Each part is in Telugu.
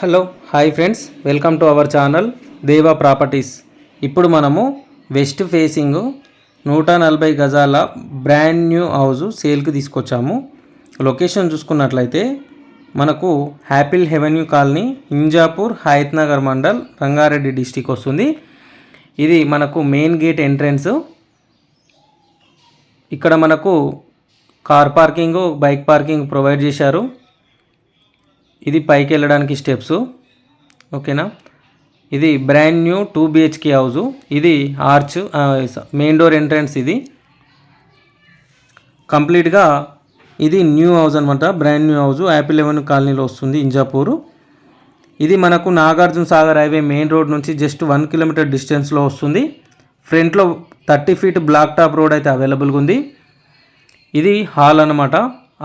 Hello hi friends. Welcome to our channel Deva properties. ఇప్పుడు మనము వెస్ట్ ఫేసింగ్ నూట నలభై గజాల బ్రాండ్ న్యూ హౌస్ సేల్కి తీసుకొచ్చాము. లొకేషన్ చూసుకున్నట్లయితే మనకు apple avenue colony Injapur Hayath Nagar mandal Rangareddy district వస్తుంది. ఇది మనకు మెయిన్ గేట్ ఎంట్రన్స్. ఇక్కడ మనకు car parking bike parking provide చేశారు. ఇది పైకి వెళ్ళడానికి స్టెప్స్ ఓకేనా? ఇది brand new two BHK house ఇది ఆర్చ్ మెయిన్ డోర్ ఎంట్రన్స్ ఇది. కంప్లీట్గా ఇది న్యూ హౌస్ అనమాట brand new house apple avenue కాలనీలో వస్తుంది ఇంజాపూరు. ఇది మనకు Nagarjuna Sagar highway main road నుంచి జస్ట్ వన్ కిలోమీటర్ డిస్టెన్స్లో వస్తుంది. ఫ్రంట్లో thirty feet black top road అయితే అవైలబుల్గా ఉంది. ఇది హాల్ అనమాట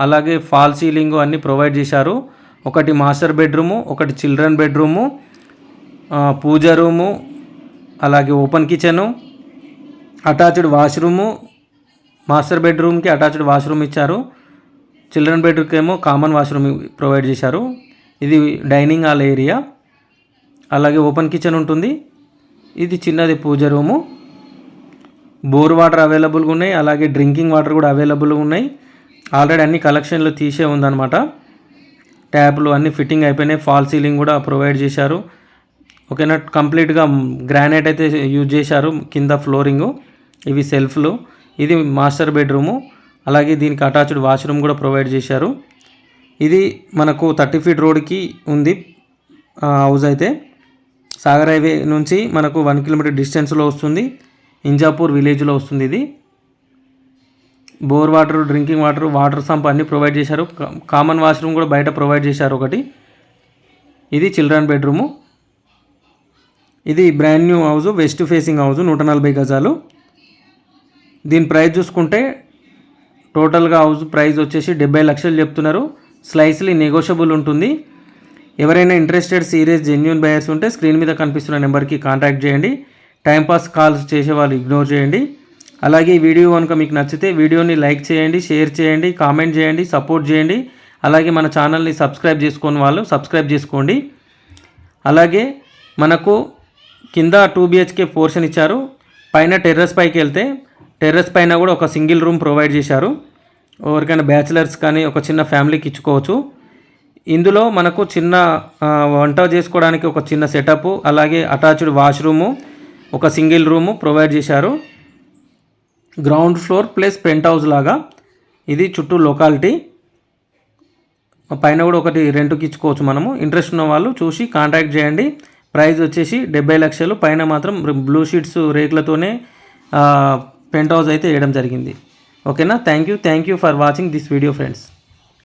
అలాగే ఫాల్ సీలింగ్ అన్నీ ప్రొవైడ్ చేశారు. ఒకటి మాస్టర్ బెడ్రూము ఒకటి చిల్డ్రన్ బెడ్రూము పూజ రూము అలాగే open kitchen attached washroom master బెడ్రూమ్కి అటాచ్డ్ వాష్రూమ్ ఇచ్చారు. చిల్డ్రన్ బెడ్రూమ్కి ఏమో కామన్ వాష్రూమ్ ప్రొవైడ్ చేశారు. ఇది డైనింగ్ హాల్ ఏరియా. అలాగే ఓపెన్ కిచెన్ ఉంటుంది. ఇది చిన్నది పూజ రూము. బోర్ వాటర్ అవైలబుల్గా ఉన్నాయి. అలాగే డ్రింకింగ్ వాటర్ కూడా అవైలబుల్గా ఉన్నాయి. ఆల్రెడీ అన్ని కలెక్షన్లు తీసే ఉందన్నమాట. ట్యాప్లు అన్ని ఫిట్టింగ్ అయిపోయినాయి. ఫాల్ సీలింగ్ కూడా ప్రొవైడ్ చేశారు. ఓకేనా? కంప్లీట్గా గ్రానైట్ అయితే యూజ్ చేశారు కింద ఫ్లోరింగు ఇవి సెల్ఫ్లు. ఇది మాస్టర్ బెడ్రూము అలాగే దీనికి అటాచ్డ్ వాష్రూమ్ కూడా ప్రొవైడ్ చేశారు. ఇది మనకు థర్టీ ఫీట్ రోడ్కి ఉంది హౌస్ అయితే. సాగర్ హైవే నుంచి మనకు వన్ కిలోమీటర్ డిస్టెన్స్లో వస్తుంది. ఇంజాపూర్ విలేజ్లో వస్తుంది ఇది. Bore water drinking water water sump అన్నీ ప్రొవైడ్ చేశారు. కామన్ వాష్రూమ్ కూడా బయట ప్రొవైడ్ చేశారు ఒకటి. ఇది చిల్డ్రన్ బెడ్రూము. ఇది brand new house west facing house నూట నలభై గజాలు. దీని ప్రైస్ చూసుకుంటే టోటల్గా హౌస్ ప్రైస్ వచ్చేసి డెబ్బై లక్షలు చెప్తున్నారు. స్లైస్లీ నెగోషియబుల్ ఉంటుంది. ఎవరైనా ఇంట్రెస్టెడ్ సీరియస్ జెన్యున్ బయర్స్ ఉంటే స్క్రీన్ మీద కనిపిస్తున్న నెంబర్కి కాంటాక్ట్ చేయండి. టైంపాస్ కాల్స్ చేసే వాళ్ళు ఇగ్నోర్ చేయండి. అలాగే ఈ వీడియో కనుక మీకు నచ్చితే వీడియోని లైక్ చేయండి షేర్ చేయండి కామెంట్ చేయండి సపోర్ట్ చేయండి. అలాగే మన ఛానల్ని సబ్స్క్రైబ్ చేసుకుని వాళ్ళు సబ్స్క్రైబ్ చేసుకోండి. అలాగే మనకు కింద టూ బిహెచ్కే పోర్షన్ ఇచ్చారు. పైన టెర్రస్ పైకి వెళ్తే టెర్రస్ పైన కూడా ఒక సింగిల్ రూమ్ ప్రొవైడ్ చేశారు. ఎవరికైనా బ్యాచిలర్స్ కానీ ఒక చిన్న ఫ్యామిలీకి ఇచ్చుకోవచ్చు. ఇందులో మనకు చిన్న వంట చేసుకోవడానికి ఒక చిన్న సెటప్ అలాగే అటాచ్డ్ వాష్రూము ఒక సింగిల్ రూము ప్రొవైడ్ చేశారు. Ground floor plus penthouse లాగా. ఇది చుట్టూ లొకాలిటీ పైన కూడా ఒకటి రెంట్కి ఇచ్చుకోవచ్చు మనము. ఇంట్రెస్ట్ ఉన్న వాళ్ళు చూసి కాంటాక్ట్ చేయండి. ప్రైస్ వచ్చేసి డెబ్బై లక్షలు. పైన మాత్రం బ్లూ షీట్స్ రేకులతోనే పెంట్ హౌస్ అయితే వేయడం జరిగింది. ఓకేనా thank you thank you for watching this video friends